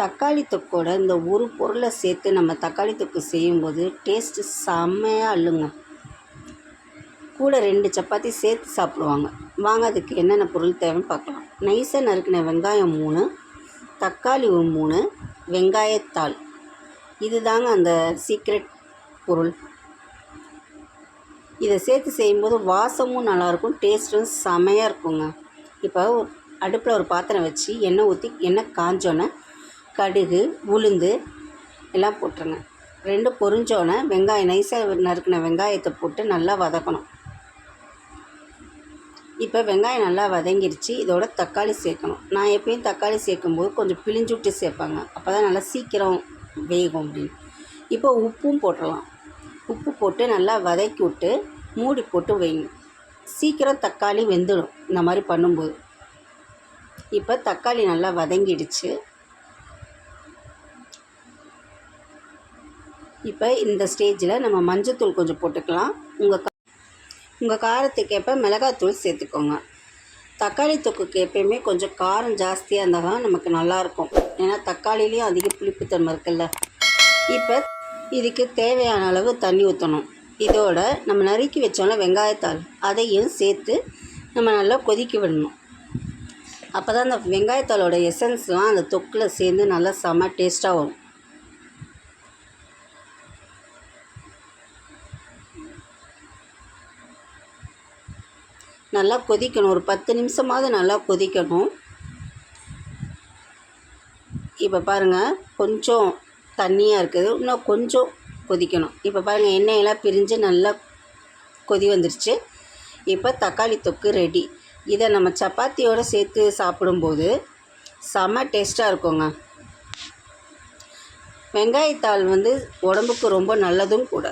தக்காளி தொக்கோட இந்த ஒரு பொருளை சேர்த்து நம்ம தக்காளி தொக்கு செய்யும்போது டேஸ்ட்டு செம்மையாக அல்லுங்க கூட ரெண்டு சப்பாத்தி சேர்த்து சாப்பிடுவாங்க. வாங்க அதுக்கு என்னென்ன பொருள் தேவைன்னு பார்க்கலாம். நைஸாக நறுக்கின வெங்காயம் மூணு தக்காளி ஒரு மூணு வெங்காயத்தாள். இது தாங்க அந்த சீக்ரெட் பொருள். இதை சேர்த்து செய்யும்போது வாசமும் நல்லாயிருக்கும் டேஸ்ட்டும் செமையாக இருக்குங்க. இப்போ அடுப்பில் ஒரு பாத்திரம் வச்சு எண்ணெய் ஊற்றி எண்ணெய் காஞ்சோன்னே கடுகு உளுந்து எல்லாம் போட்டுருங்க. ரெண்டு பொரிஞ்சோன்னே வெங்காயம் நைஸாக நறுக்கின வெங்காயத்தை போட்டு நல்லா வதக்கணும். இப்போ வெங்காயம் நல்லா வதங்கிருச்சு. இதோட தக்காளி சேர்க்கணும். நான் எப்பயும் தக்காளி சேர்க்கும்போது கொஞ்சம் பிழிஞ்சு விட்டு சேர்ப்பாங்க. அப்போ தான் நல்லா சீக்கிரம் வேகும் அப்படின்னு. இப்போ உப்பும் போட்டுடலாம். உப்பு போட்டு நல்லா வதக்கி விட்டு மூடி போட்டு வைங்க. சீக்கிரம் தக்காளி வெந்துடும். இந்த மாதிரி பண்ணும்போது. இப்போ தக்காளி நல்லா வதங்கிடுச்சு. இப்போ இந்த ஸ்டேஜில் நம்ம மஞ்சத்தூள் கொஞ்சம் போட்டுக்கலாம். உங்கள் உங்கள் காரத்துக்கேற்ப மிளகாத்தூள் சேர்த்துக்கோங்க. தக்காளி தொக்குக்கு எப்பயுமே கொஞ்சம் காரம் ஜாஸ்தியாக இருந்தால் தான் நமக்கு நல்லாயிருக்கும். ஏன்னா தக்காளிலையும் அதிக புளிப்புத்தன்மை இருக்குல்ல. இப்போ இதுக்கு தேவையான அளவு தண்ணி ஊற்றணும் இதோட நம்ம நறுக்கி வச்சோம்ல வெங்காயத்தாள் அதையும் சேர்த்து நம்ம நல்லா கொதிக்க விடணும். அப்போ தான் அந்த வெங்காயத்தாளோட எசன்ஸ்லாம் அந்த தொக்கில் சேர்ந்து நல்லா செம்ம டேஸ்ட்டாக வரும். நல்லா கொதிக்கணும். ஒரு பத்து நிமிஷமாவது நல்லா கொதிக்கணும். இப்போ பாருங்கள் கொஞ்சம் தண்ணியாக இருக்குது. இன்னும் கொஞ்சம் கொதிக்கணும். இப்போ பாருங்கள் எண்ணெயெல்லாம் பிரிஞ்சு நல்லா கொதி வந்துருச்சு. இப்போ தக்காளி தொக்கு ரெடி இதை நம்ம சப்பாத்தியோடு சேர்த்து சாப்பிடும்போது செம டேஸ்ட்டாக இருக்குங்க. வெங்காயத்தாள் வந்து உடம்புக்கு ரொம்ப நல்லதும் கூட.